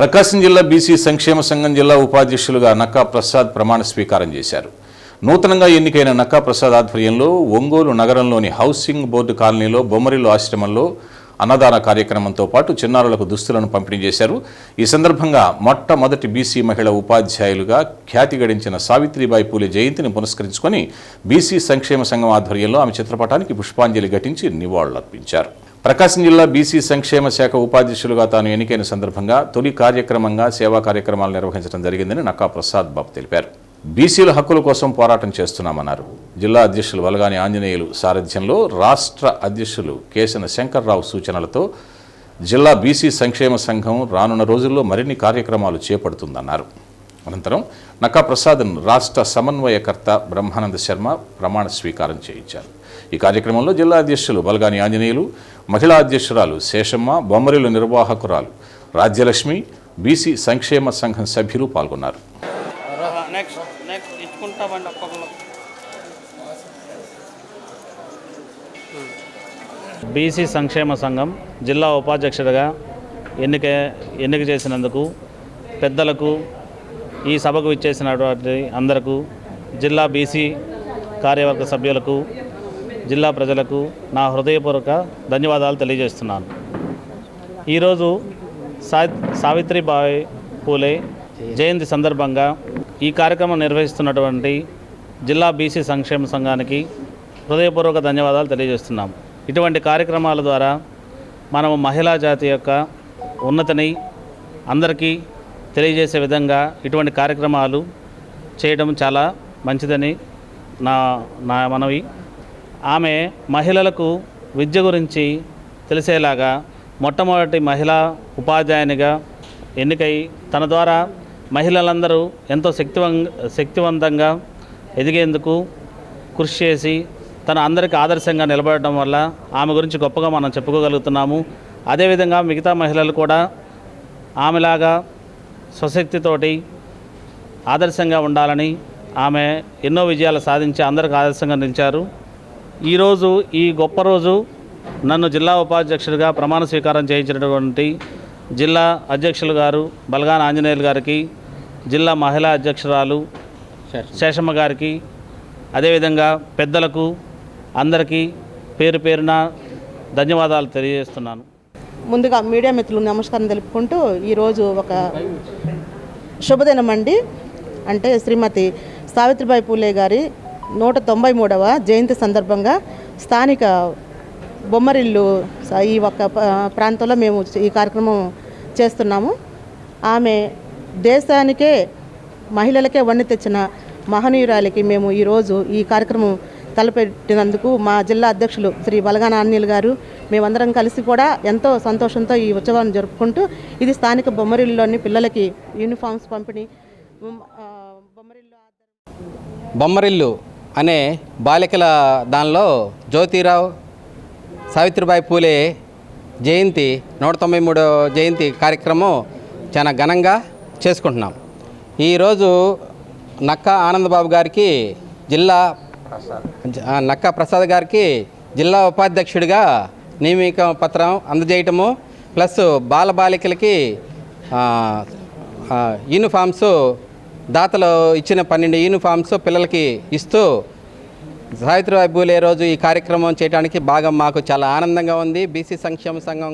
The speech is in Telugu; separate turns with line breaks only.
ప్రకాశం జిల్లా బీసీ సంక్షేమ సంఘం జిల్లా ఉపాధ్యక్షులుగా నక్కా ప్రసాద్ ప్రమాణ స్వీకారం చేశారు. నూతనంగా ఎన్నికైన నక్కా ప్రసాద్ ఆధ్వర్యంలో ఒంగోలు నగరంలోని హౌసింగ్ బోర్డు కాలనీలో బొమ్మరిల్లు ఆశ్రమంలో అన్నదాన కార్యక్రమంతో పాటు చిన్నారులకు దుస్తులను పంపిణీ చేశారు. ఈ సందర్భంగా మొట్టమొదటి బీసీ మహిళ ఉపాధ్యాయులుగా ఖ్యాతి గడించిన సావిత్రిబాయి పూలే జయంతిని పురస్కరించుకొని బీసీ సంక్షేమ సంఘం ఆధ్వర్యంలో ఆమె చిత్రపటానికి పుష్పాంజలి ఘటించి నివాళులర్పించారు. ప్రకాశం జిల్లా బీసీ సంక్షేమ శాఖ ఉపాధ్యక్షులుగా తాను ఎన్నికైన సందర్భంగా తొలి కార్యక్రమంగా సేవా కార్యక్రమాలు నిర్వహించడం జరిగిందని నక్కా ప్రసాద్ బాబు తెలిపారు. బీసీల హక్కుల కోసం పోరాటం చేస్తున్నామన్నారు. జిల్లా అధ్యక్షులు వలగాని ఆంజనేయులు సారథ్యంలో రాష్ట్ర అధ్యక్షులు కేశన శంకర్రావు సూచనలతో జిల్లా బీసీ సంక్షేమ సంఘం రానున్న రోజుల్లో మరిన్ని కార్యక్రమాలు చేపడుతుందన్నారు. అనంతరం నక్కా ప్రసాద్ను రాష్ట్ర సమన్వయకర్త బ్రహ్మానంద శర్మ ప్రమాణ స్వీకారం చేయించారు. ఈ కార్యక్రమంలో జిల్లా అధ్యక్షులు బలగాని ఆంజనేయులు మహిళా అధ్యక్షురాలు శేషమ్మ బొమ్మరిలు నిర్వాహకురాలు రాజ్యలక్ష్మి బీసీ సంక్షేమ సంఘం సభ్యులు పాల్గొన్నారు.
బీసీ సంక్షేమ సంఘం జిల్లా ఉపాధ్యక్షుడిగా ఎన్నిక ఎన్నిక చేసినందుకు పెద్దలకు ఈ సభకు ఇచ్చేసినటువంటి అందరకు జిల్లా బీసీ కార్యవర్గ సభ్యులకు జిల్లా ప్రజలకు నా హృదయపూర్వక ధన్యవాదాలు తెలియజేస్తున్నాను. ఈరోజు సా సావిత్రిబాయి పూలే జయంతి సందర్భంగా ఈ కార్యక్రమం నిర్వహిస్తున్నటువంటి జిల్లా బీసీ సంక్షేమ సంఘానికి హృదయపూర్వక ధన్యవాదాలు తెలియజేస్తున్నాం. ఇటువంటి కార్యక్రమాల ద్వారా మనము మహిళా జాతి యొక్క ఉన్నతిని అందరికీ తెలియజేసే విధంగా ఇటువంటి కార్యక్రమాలు చేయడం చాలా మంచిదని నా నా మనవి. ఆమె మహిళలకు విద్య గురించి తెలిసేలాగా మొట్టమొదటి మహిళా ఉపాధ్యాయునిగా ఎన్నికై తన ద్వారా మహిళలందరూ ఎంతో శక్తివం శక్తివంతంగా ఎదిగేందుకు కృషి చేసి తన అందరికీ ఆదర్శంగా నిలబడటం వల్ల ఆమె గురించి గొప్పగా మనం చెప్పుకోగలుగుతున్నాము. అదేవిధంగా మిగతా మహిళలు కూడా ఆమెలాగా స్వశక్తితోటి ఆదర్శంగా ఉండాలని ఆమె ఎన్నో విజయాలు సాధించి అందరికి ఆదర్శంగా నిలిచారు. ఈరోజు ఈ గొప్ప రోజు నన్ను జిల్లా ఉపాధ్యక్షుడిగా ప్రమాణ స్వీకారం చేయించినటువంటి జిల్లా అధ్యక్షులు గారు బలగాన ఆంజనేయులు గారికి జిల్లా మహిళా అధ్యక్షురాలు శేషమ్మ గారికి అదేవిధంగా పెద్దలకు అందరికీ పేరు పేరున ధన్యవాదాలు తెలియజేస్తున్నాను.
ముందుగా మీడియా మిత్రులకు నమస్కారం తెలుపుకుంటూ ఈరోజు ఒక శుభదినం అండి. అంటే శ్రీమతి సావిత్రిబాయి పూలే గారి నూట తొంభై మూడవ జయంతి సందర్భంగా స్థానిక బొమ్మరిల్లు ఈ ఒక్క ప్రాంతంలో మేము ఈ కార్యక్రమం చేస్తున్నాము. ఆమె దేశానికే మహిళలకే వన్నె తెచ్చిన మహనీయురాలికి మేము ఈరోజు ఈ కార్యక్రమం తలపెట్టినందుకు మా జిల్లా అధ్యక్షులు శ్రీ బలగాన ఆంజనేయులు గారు మేమందరం కలిసి కూడా ఎంతో సంతోషంతో ఈ ఉత్సవాన్ని జరుపుకుంటూ ఇది స్థానిక బొమ్మరిల్లోని పిల్లలకి యూనిఫామ్స్ పంపిణీ. బొమ్మరిల్లు
బొమ్మరిల్లు అనే బాలికల దానిలో జ్యోతిరావు సావిత్రిబాయి పూలే జయంతి నూట తొంభై మూడో జయంతి కార్యక్రమం చాలా ఘనంగా చేసుకుంటున్నాం. ఈరోజు నక్క ఆనందబాబు గారికి జిల్లా నక్కా ప్రసాద్ గారికి జిల్లా ఉపాధ్యక్షుడిగా నియమిక పత్రం అందజేయటము ప్లస్ బాలబాలికలకి యూనిఫామ్స్ దాతలు ఇచ్చిన పన్నెండు యూనిఫామ్స్ పిల్లలకి ఇస్తూ సావిత్రిబాయి పూలే రోజు ఈ కార్యక్రమం చేయడానికి బాగా మాకు చాలా ఆనందంగా ఉంది. బీసీ సంక్షేమ సంఘం